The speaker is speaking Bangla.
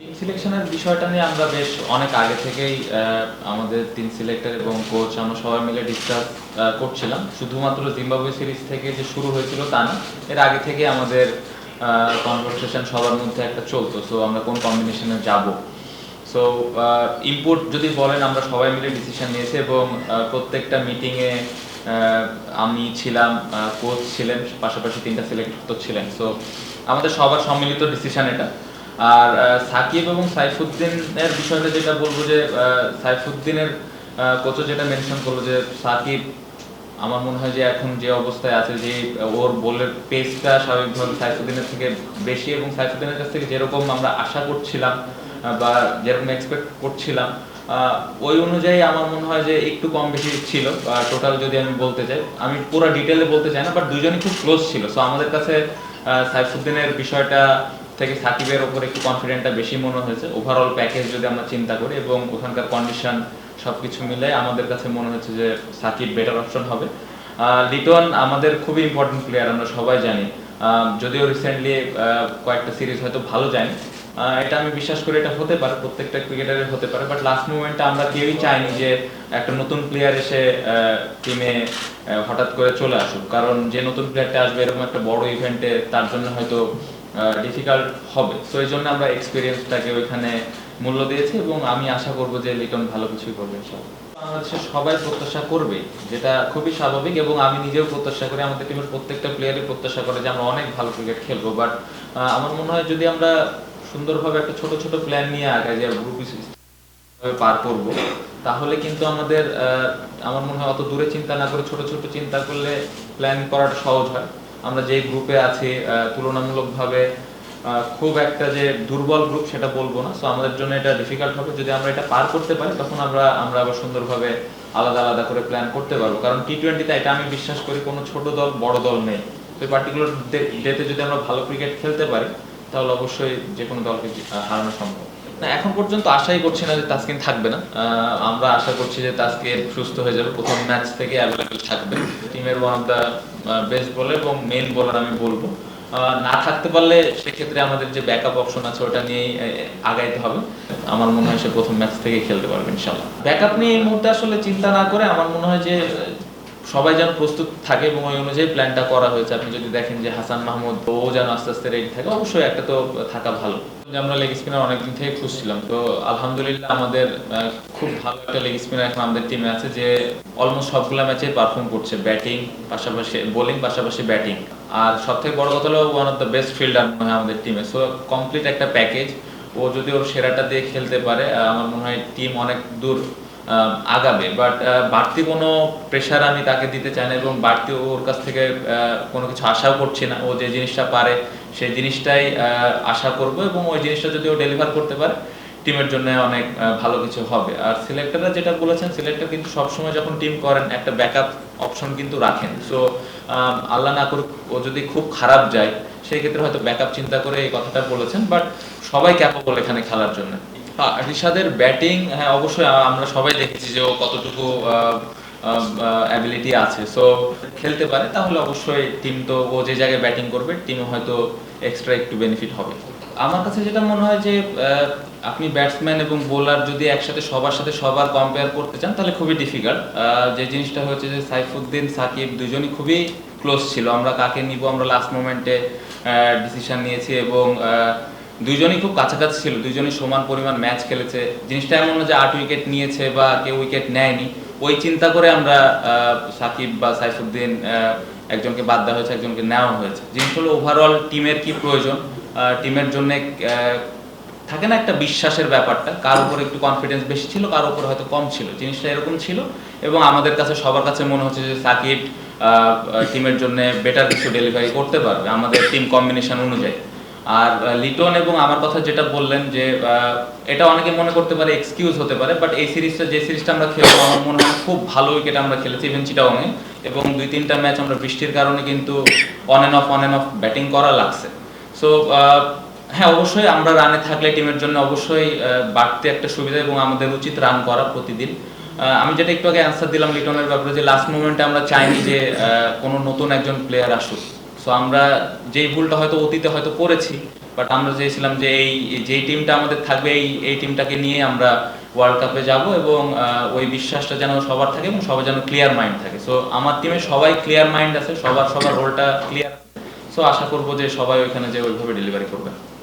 টিম সিলেকশনের বিষয়টা নিয়ে আমরা বেশ অনেক আগে থেকেই আমাদের তিন সিলেক্টর এবং কোচ আমরা সবাই মিলে ডিসকাস করছিলাম। শুধুমাত্র জিম্বাবুয়ে সিরিজ থেকে যে শুরু হয়েছিল তা না, এর আগে থেকে আমাদের কনভারসেশন সবার মধ্যে একটা চলতো। সো আমরা কোন কম্বিনেশনে যাব? সো ইনপুট যদি বলেন, আমরা সবাই মিলে ডিসিশন নিয়েছি এবং প্রত্যেকটা মিটিংয়ে আমি ছিলাম কোচ ছিলেন, পাশাপাশি তিনটা সিলেক্টর ছিলেন। সো আমাদের সবার সম্মিলিত ডিসিশন এটা। আর সাকিব এবং সাইফুদ্দিনের বিষয়টা যেটা বলব যে সাইফুদ্দিনের কোচও যেটা মেনশন করল যে, সাকিব আমার মনে হয় যে এখন যে অবস্থায় আছে, যে ওর বলের পেসটা স্বাভাবিকভাবে সাইফুদ্দিনের থেকে বেশি এবং সাইফুদ্দিনের কাছ থেকে যেরকম আমরা আশা করছিলাম বা যেরকম এক্সপেক্ট করছিলাম ওই অনুযায়ী আমার মনে হয় যে একটু কম বেশি ছিল টোটাল যদি আমি বলতে চাই, আমি পুরো ডিটেলে বলতে চাই না বাট দুজনই খুব ক্লোজ ছিল। সো আমাদের কাছে সাইফুদ্দিনের বিষয়টা থেকে সাকিবের ওপর একটু কনফিডেন্টটা বেশি মনে হয়েছে। ওভারঅল প্যাকেজ যদি আমরা চিন্তা করি এবং ওখানকার কন্ডিশন সবকিছু মিলে আমাদের কাছে মনে হচ্ছে যে সাকিব বেটার অপশন হবে। লিটন আমাদের খুবই ইম্পর্টেন্ট প্লেয়ার আমরা সবাই জানি। যদিও রিসেন্টলি কয়েকটা সিরিজ হয়তো ভালো যায়নি। এটা আমি বিশ্বাস করি এটা হতে পারে, প্রত্যেকটা ক্রিকেটারের হতে পারে বাট লাস্ট মুভমেন্টে আমরা কেউই চাইনি যে একটা নতুন প্লেয়ার এসে টিমে হঠাৎ করে চলে আসুক। কারণ যে নতুন প্লেয়ারটা আসবে এরকম একটা বড় ইভেন্টে তার জন্য হয়তো ডিফিকাল্ট হবে। তো এই জন্য আমরা এক্সপিরিয়েন্সটাকে ওইখানে মূল্য দিয়েছি এবং আমি আশা করব যে লিটন ভালো কিছুই করবে, ইনশাআল্লাহ। বাংলাদেশের সবাই প্রত্যাশা করবে, যেটা খুবই স্বাভাবিক এবং আমি নিজেও প্রত্যাশা করি, আমাদের টিমের প্রত্যেকটা প্লেয়ারই প্রত্যাশা করে যে আমরা অনেক ভালো ক্রিকেট খেলব। বাট আমার মনে হয় যদি আমরা সুন্দরভাবে একটা ছোট ছোট প্ল্যান নিয়ে আগাই, যে গ্রুপ পার করব, তাহলে কিন্তু আমাদের আমার মনে হয় অত দূরে চিন্তা না করে ছোট ছোট চিন্তা করলে প্ল্যান করাটা সহজ হয়। আমরা যে গ্রুপে আছি তুলনামূলকভাবে খুব একটা যে দুর্বল গ্রুপ সেটা বলব না। সো আমাদের জন্য এটা ডিফিকাল্ট হবে। যদি আমরা এটা পার করতে পারি, তখন আমরা আমরা আবার সুন্দরভাবে আলাদা আলাদা করে প্ল্যান করতে পারব। কারণ টি টোয়েন্টিতে এটা আমি বিশ্বাস করি কোনো ছোট দল, বড় দল নেই। তো পার্টিকুলার ডেতে যদি আমরা ভালো ক্রিকেট খেলতে পারি, তাহলে অবশ্যই যে কোনো দলকে হারানো সম্ভব। এখন পর্যন্ত আশাই করছি না যে তাসকিন থাকবে না। আমরা আশা করছি যে তাসকিন সুস্থ হয়ে যাবে। প্রথম ম্যাচ থেকে অ্যাভেলেবেল থাকবে। টিমের ওয়ান অফ দ্য বেস্ট বলার এবং মেইন বলার আমি বলব। না থাকতে পারলে সেক্ষেত্রে আমাদের যে ব্যাকআপ অপশন আছে, ওটা নিয়েই আগাইতে হবে। আমার মনে হয় সে প্রথম ম্যাচ থেকে খেলতে পারবে ইনশাল্লাহ ব্যাকআপ নিয়ে এই মুহূর্তে আসলে চিন্তা না করে আমার মনে হয় যে সবাই যেন প্রস্তুত থাকে এবং ওই অনুযায়ী প্ল্যানটা করা হয়েছে। আপনি যদি দেখেন যে হাসান মাহমুদ, ও যেন আস্তে আস্তে রেডি থাকে, অবশ্যই একটা তো থাকা ভালো। আমরা লেগ স্পিনার অনেকদিন থেকে খুঁজছিলাম তো আলহামদুলিল্লাহ আমাদের খুব ভালো একটা লেগ স্পিনার এখন আমাদের টিমে আছে যে অলমোস্ট সবগুলো ম্যাচে পারফর্ম করছে। ব্যাটিং পাশাপাশি বোলিং পাশাপাশি ব্যাটিং আর সব থেকে বড় কথা হলো one of the best fielder মনে হয় আমাদের টিমে সো কমপ্লিট একটা প্যাকেজ ও যদি ওর সেরাটা দিয়ে খেলতে পারে আমার মনে হয় টিম অনেক দূর আগাবে বাট বাড়তি কোনো প্রেশার আমি তাকে দিতে চাই না এবং বাড়তি ওর কাছ থেকে কোনো কিছু আশাও করছি না। ও যে জিনিসটা পারে, সেই জিনিসটাই আশা করব এবং ওই জিনিসটা যদি ও ডেলিভার করতে পারে টিমের জন্য অনেক ভালো কিছু হবে। আর সিলেক্টররা যেটা বলেছেন সিলেক্টর কিন্তু সবসময় যখন টিম করেন, একটা ব্যাকআপ অপশন কিন্তু রাখেন। সো আল্লাহ না করুক, ও যদি খুব খারাপ যায়, সেই ক্ষেত্রে হয়তো ব্যাকআপ চিন্তা করে এই কথাটা বলেছেন বাট সবাই ক্যাপেবল এখানে খেলার জন্য। আহ, রিশাদের ব্যাটিং হ্যাঁ অবশ্যই আমরা সবাই দেখেছি যে ও কতটুকু অ্যাবিলিটি আছে। সো খেলতে পারে তাহলে অবশ্যই টিম তো ও যে জায়গায় ব্যাটিং করবে টিমে হয়তো এক্সট্রা একটু বেনিফিট হবে। আমার কাছে যেটা মনে হয় যে আপনি ব্যাটসম্যান এবং বোলার যদি একসাথে সবার সাথে সবার কম্পেয়ার করতে চান তাহলে খুবই ডিফিকাল্ট যে জিনিসটা হচ্ছে যে সাইফুদ্দিন সাকিব দুজনই খুবই ক্লোজ ছিল। আমরা কাকে নিব আমরা লাস্ট মোমেন্টে ডিসিশন নিয়েছি এবং দুইজনই খুব কাছাকাছি ছিল, দুইজনই সমান পরিমাণ ম্যাচ খেলেছে। জিনিসটা এমন যে আট উইকেট নিয়েছে বা কেউ উইকেট নেয়নি। ওই চিন্তা করে আমরা সাকিব বা সাইফুদ্দিন একজনকে বাদ দেওয়া হয়েছে, একজনকে নেওয়া হয়েছে। জিনিস হলো ওভারঅল টিমের কি প্রয়োজন? টিমের জন্য থাকে না একটা বিশ্বাসের ব্যাপারটা, কার উপর একটু কনফিডেন্স বেশি ছিল, কার উপর হয়তো কম ছিল। জিনিসটা এরকম ছিল এবং আমাদের কাছে, সবার কাছে মনে হচ্ছে যে সাকিব টিমের জন্য বেটার কিছু ডেলিভারি করতে পারবে, আমাদের টিম কম্বিনেশন অনুযায়ী। আর লিটন এবং আমার কথা যেটা বললেন যে এটা অনেকে মনে করতে পারে এক্সকিউজ হতে পারে বাট এই সিরিজটা, যে সিরিজটা আমরা খেলব, আমার মনে হয় খুব ভালো উইকেট আমরা খেলেছি ইভেন চিটাওয়াংয়ে এবং দুই, তিনটা ম্যাচ আমরা বৃষ্টির কারণে কিন্তু on and off on and off batting করা লাগছে। সো হ্যাঁ অবশ্যই আমরা রানে থাকলে টিমের জন্য অবশ্যই বাড়তি একটা সুবিধা এবং আমাদের উচিত রান করা প্রতিদিন। আমি যেটা একটু আগে অ্যান্সার দিলাম লিটনের ব্যাপারে যে লাস্ট মোমেন্টে আমরা চাইনি যে কোনো নতুন একজন প্লেয়ার আসুক। সো আমরা যেই ভুলটা হয়তো অতীতে হয়তো করেছি বাট আমরা চেয়েছিলাম যে এই, যেই টিমটা আমাদের থাকবে, এই এই টিমটাকে নিয়ে আমরা ওয়ার্ল্ড কাপে যাব এবং ওই বিশ্বাসটা যেন সবার থাকে এবং সবার যেন ক্লিয়ার মাইন্ড থাকে। সো আমার টিমে সবাই ক্লিয়ার মাইন্ড আছে, সবার সবার রোলটা ক্লিয়ার সো আশা করব যে সবাই ওইখানে যে ওইভাবে ডেলিভারি করবে।